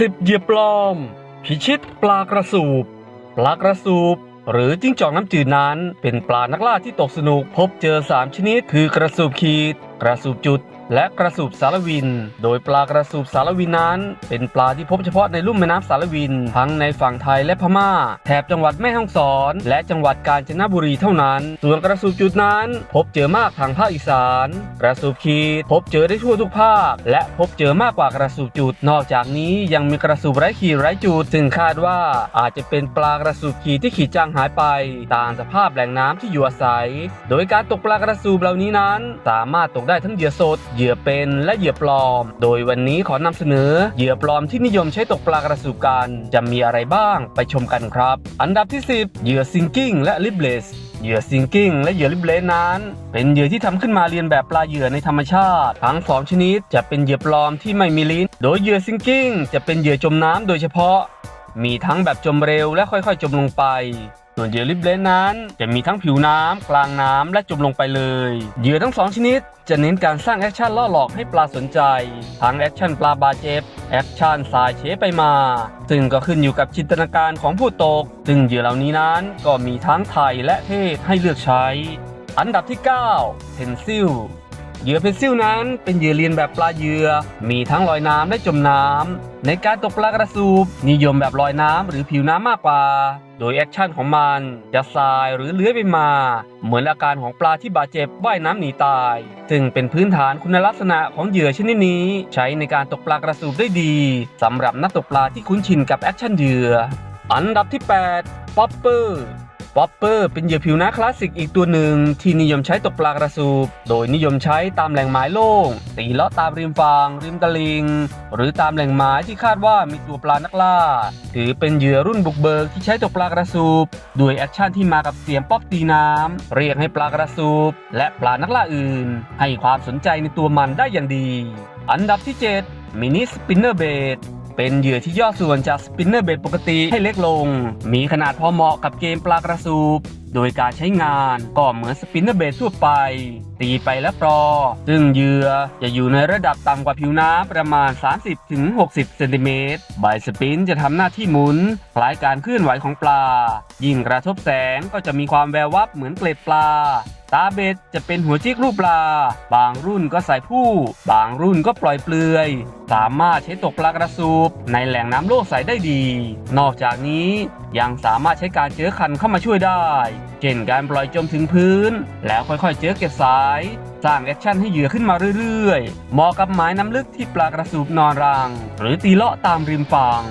สิบเหยียบปลอม พิชิตปลากระสูบ ปลากระสูบ หรือจิ้งจอกน้ำจืดนั้น เป็นปลานักล่าที่ตกสนุกพบเจอ 3 ชนิด คือกระสูบขีด กระสูบจุด และกระสูบสารวิน โดยปลากระสูบสารวินนั้น เป็นปลาที่พบเฉพาะในลุ่มแม่น้ำสารวิน ทั้งในฝั่งไทยและพม่า แถบจังหวัดแม่ฮ่องสอน และจังหวัดกาญจนบุรีเท่านั้น ส่วนกระสูบจุดนั้น พบเจอมากทางภาคอีสาน กระสูบขีด พบเจอได้ทั่วทุกภาค และพบเจอมากกว่ากระสูบจุด นอกจากนี้ยังมีกระสูบไร้ขีดไร้จุด ซึ่งคาดว่าอาจจะเป็นปลากระสูบขีดที่ขีดจางหายไป ตามสภาพแหล่งน้ำที่อยู่อาศัย โดยการตกปลากระสูบเหล่านี้นั้น สามารถตกได้ทั้งเหยื่อสดเหยื่อเป็นและเหยื่อปลอม โดยวันนี้ขอนำเสนอเหยื่อปลอมที่นิยมใช้ตกปลากระสูบกันจะมีอะไรบ้างไปชมกันครับ อันดับที่ 10 เหยื่อซิงกิ้งและลิบเลสเหยื่อซิงกิ้งและเหยื่อลิบเลสนั้น เป็นเหยื่อที่ทำขึ้นมาเรียนแบบปลาเหยื่อในธรรมชาติ ทั้งสองชนิดจะเป็นเหยื่อปลอมที่ไม่มีลิ้น โดยเหยื่อซิงกิ้งจะเป็นเหยื่อจมน้ำโดยเฉพาะ มีทั้งแบบจมเร็วและค่อยๆ จมลงไป ส่วนเหยื่อลิบเลนนั้น จะมีทั้งผิวน้ำกลางน้ำและจมลงไปเลยเหยื่อทั้งสองชนิด จะเน้นการสร้างแอคชั่นล่อหลอกให้ปลาสนใจ ทั้งแอคชั่นปลาบาดเจ็บแอคชั่นสายเฉไปมา ซึ่งก็ขึ้นอยู่กับจินตนาการของผู้ตก ซึ่งเหยื่อเหล่านี้นั้นก็มีทั้งไทยและเทศให้เลือกใช้ อันดับที่ 9 เพนซิลเหยื่อเพนซิลนั้นเป็นเหยื่อเรียนแบบปลาเหยื่อ มีทั้งลอยน้ำและจมน้ำในการตกปลากระสูบนิยมแบบลอยน้ำหรือผิวน้ำมากกว่า โดยแอคชั่นของมันจะสายหรือเลื้อยไปมา เหมือนอาการของปลาที่บาดเจ็บว่ายน้ำหนีตาย ซึ่งเป็นพื้นฐานคุณลักษณะของเหยื่อชนิดนี้ ใช้ในการตกปลากระสูบได้ดีสำหรับนักตกปลาที่คุ้นชินกับแอคชั่นเหยื่อ อันดับที่ 8 ป๊อปเปอร์ ป๊อปเปอร์เป็นเหยื่อผิวน้ำคลาสสิกอีกตัวหนึ่ง ที่นิยมใช้ตกปลากระสูบ โดยนิยมใช้ตามแหล่งหมายโล่ง ตีเลาะตามริมฝั่งริมตลิง หรือตามแหล่งหมายที่คาดว่ามีตัวปลานักล่า ถือเป็นเหยื่อรุ่นบุกเบิกที่ใช้ตกปลากระสูบ ด้วยแอคชั่นที่มากับเสียงป๊อปตีน้ำเรียกให้ปลากระสูบ และปลานักล่าอื่น ให้ความสนใจในตัวมันได้อย่างดี อันดับที่ 7มินิสปินเนอร์เบด เป็นเหยื่อที่ย่อส่วนจากสปินเนอร์เบ็ดปกติให้เล็กลง มีขนาดพอเหมาะกับเกมปลากระสูบโดยการใช้งานก็เหมือนสปินเนอร์เบดทั่วไป ตีไปและปลอ ซึ่งเหยื่อจะอยู่ในระดับต่ำกว่าผิวน้ำประมาณ 30-60เซนติเมตรใบสปินจะทำหน้าที่หมุน คล้ายการเคลื่อนไหวของปลา ยิ่งกระทบแสงก็จะมีความแวววับเหมือนเกล็ดปลา ตาเบ็ดจะเป็นหัวจิกรูปปลา บางรุ่นก็ใส่ผู้ บางรุ่นก็ปล่อยเปลือย สามารถใช้ตกปลากระสูบในแหล่งน้ำโลกใสได้ดี นอกจากนี้ยังสามารถใช้การเจือคันเข้ามาช่วยได้ เช่นการปล่อยจมถึงพื้น แล้วค่อยๆ เจือเก็บสาย สร้างแอคชั่นให้เหยื่อขึ้นมาเรื่อยๆ เหมาะกับหมายน้ำลึกที่ปลากระสูบนอนรัง หรือตีเลาะตามริมฝั่ง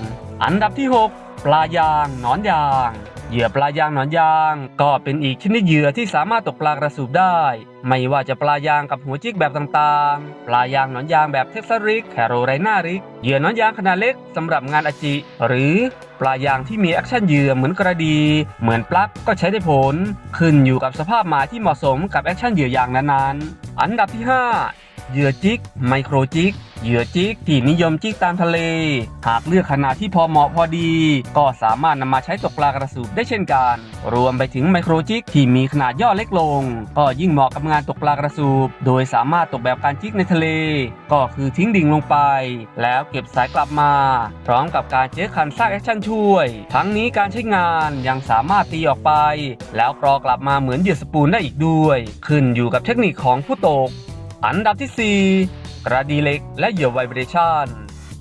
อันดับที่ 6 ปลายาง หนอนยาง เหยื่อปลายางหนอนยาง ก็เป็นอีกชนิดเหยื่อที่สามารถตกปลากระสูบได้ ไม่ว่าจะปลายางกับหัวจิกแบบต่างๆ ปลายางหนอนยางแบบเท็กซัสริกแคโรไรนาริก เหยื่อหนอนยางขนาดเล็กสำหรับงานอาจิ หรือปลายางที่มีแอคชั่นเหยื่อเหมือนกระดี เหมือนปลั๊กก็ใช้ได้ผล ขึ้นอยู่กับสภาพหมายที่เหมาะสมกับแอคชั่นเหยื่ออย่างนั้นๆ อันดับที่ 5 เหยื่อจิกไมโครจิก เหยื่อจิกที่นิยมจิกตามทะเล หากเลือกขนาดที่พอเหมาะพอดี ก็สามารถนำมาใช้ตกปลากระสูบได้เช่นกัน รวมไปถึงไมโครจิกที่มีขนาดย่อเล็กลง ก็ยิ่งเหมาะกับงานตกปลากระสูบ โดยสามารถตกแบบการจิกในทะเล ก็คือทิ้งดิ่งลงไป แล้วเก็บสายกลับมา พร้อมกับการเจ๊คันสร้างแอคชั่นช่วย ทั้งนี้การใช้งานยังสามารถตีออกไป แล้วกรอกลับมาเหมือนเหยื่อสปูนได้อีกด้วย ขึ้นอยู่กับเทคนิคของผู้ตก อันดับที่ 4 กระดีเล็ก และเหยื่อไวเบรชัน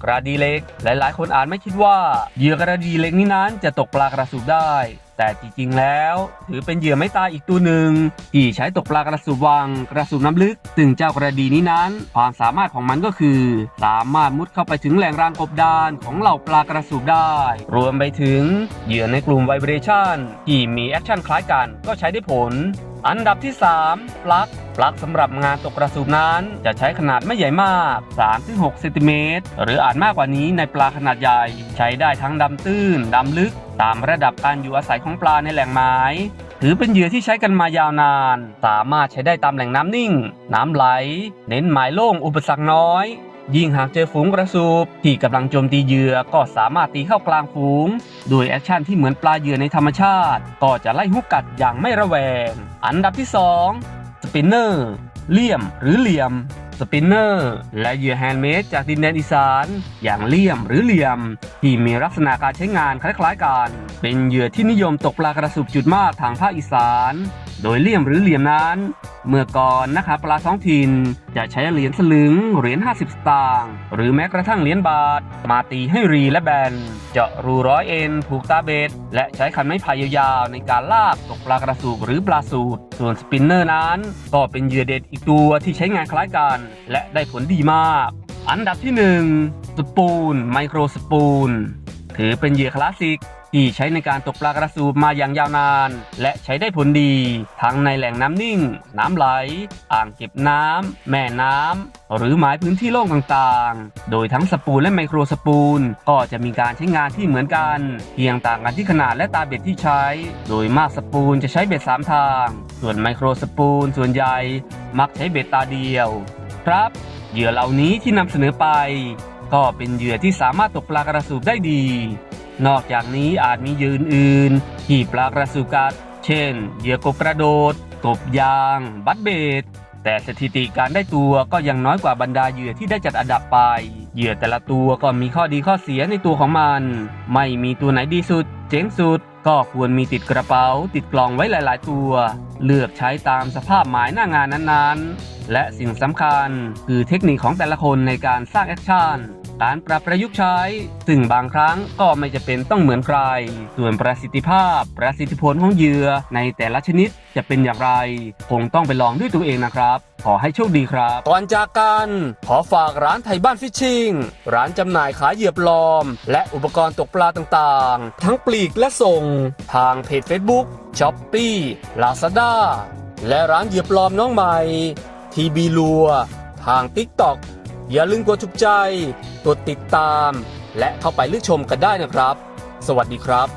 กระดีเล็ก หลาย ๆ คนอาจไม่คิดว่าเหยื่อกระดีเล็กนี้นั้นจะตกปลากระสูบได้ แต่จริง ๆ แล้ว ถือเป็นเหยื่อไม่ตายอีกตัวหนึ่งที่ใช้ตกปลากระสูบวังกระสูบน้ำลึกซึ่งเจ้ากระดีนี้นั้นความสามารถของมันก็คือ สามารถมุดเข้าไปถึงแหล่งรางกบดานของเหล่าปลากระสูบได้ รวมไปถึงเหยื่อในกลุ่มไวเบรชันที่มีแอคชั่นคล้ายกันก็ใช้ได้ผล อันดับที่ 3 ปลั๊ก ปลั๊กสำหรับงานตกกระสูบนั้น จะใช้ขนาดไม่ใหญ่มาก 3-6เซนติเมตรหรืออาจมากกว่านี้ในปลาขนาดใหญ่ ใช้ได้ทั้งดำตื้นดำลึก ตามระดับการอยู่อาศัยของปลาในแหล่งไม้ถือเป็นเหยื่อที่ใช้กันมายาวนาน สามารถใช้ได้ตามแหล่งน้ำนิ่ง น้ำไหล เน้นหมายโล่งอุปสรรคน้อย ยิ่งหากเจอฝูงกระสูบที่กำลังโจมตีเหยื่อก็สามารถตีเข้ากลางฝูง โดยแอคชั่นที่เหมือนปลาเหยื่อในธรรมชาติ ก็จะไล่ฮุกกัดอย่างไม่ระแวง อันดับที่ 2 สปินเนอร์เลี่ยมหรือเหลี่ยม สปินเนอร์และเหยื่อแฮนด์เมดจากดินแดนอีสาน อย่างเลี่ยมหรือเหลี่ยม ที่มีลักษณะการใช้งานคล้ายๆกัน เป็นเหยื่อที่นิยมตกปลากระสุบจุดมากทางภาคอีสาน โดยเลี่ยมหรือเหลี่ยมนั้น เมื่อก่อนนะคะปลาท้องถิ่นจะใช้เหรียญสลึง เหรียญ 50 สตางค์หรือแม้กระทั่งเหรียญบาท มาตีให้รีและแบน เจาะรูร้อยเอ็นผูกตาเบ็ดและใช้คันไม้พายยาวๆในการลากตกปลากระสูบหรือปลาสูตรส่วนสปินเนอร์นั้น ก็เป็นเหยื่อเด็ดอีกตัวที่ใช้งานคล้ายกัน และได้ผลดีมาก อันดับที่ 1 สปูน ไมโครสปูน ถือเป็นเหยื่อคลาสสิก ที่ใช้ในการตกปลากระสูบมาอย่างยาวนาน และใช้ได้ผลดี ทั้งในแหล่งน้ำนิ่ง น้ำไหล อ่างเก็บน้ำ แม่น้ำ หรือหมายพื้นที่โล่งต่างๆ โดยทั้งสปูนและไมโครสปูนก็จะมีการใช้งานที่เหมือนกัน เพียงต่างกันที่ขนาดและตาเบ็ดที่ใช้ โดยมากสปูนจะใช้เบ็ดสามทาง ส่วนไมโครสปูนส่วนใหญ่มักใช้เบ็ดตาเดียว ครับเหยื่อเหล่านี้ที่นำเสนอไป ก็เป็นเหยื่อที่สามารถตกปลากระสูบได้ดี นอกจากนี้อาจมียื่ออื่นที่ปลากระสูกัด เช่น เหยื่อกบกระโดด กบยาง บัตเบดแต่สถิติการได้ตัวก็ยังน้อยกว่าบรรดาเหยื่อที่ได้จัดอันดับไป เหยื่อแต่ละตัวก็มีข้อดีข้อเสียในตัวของมัน ไม่มีตัวไหนดีสุด เจ๋งสุด ก็ควรมีติดกระเป๋า ติดกล่องไว้หลาย ๆ ตัว เลือกใช้ตามสภาพหมายหน้างานนั้น ๆ และสิ่งสำคัญคือเทคนิคของแต่ละคนในการสร้างแอคชั่น การปรับประยุกต์ใช้ ซึ่งบางครั้งก็ไม่จะเป็นต้องเหมือนใคร ส่วนประสิทธิภาพ ประสิทธิผลของเหยื่อในแต่ละชนิดจะเป็นอย่างไร คงต้องไปลองด้วยตัวเองนะครับขอให้โชคดีครับ ก่อนจากกัน ขอฝากร้านไทยบ้านฟิชชิง ร้านจำหน่ายขายเหยื่อปลอม และอุปกรณ์ตกปลาต่างๆ ทั้งปลีกและส่ง ทางเพจ Facebook s h o p e e Lazada และร้านเหยื่อปลอมน้องใหม่ ทีบีลัว ทาง TikTok อย่าลืมกดถูกใจ กดติดตาม และเข้าไปเลือกชมกันได้นะครับ สวัสดีครับ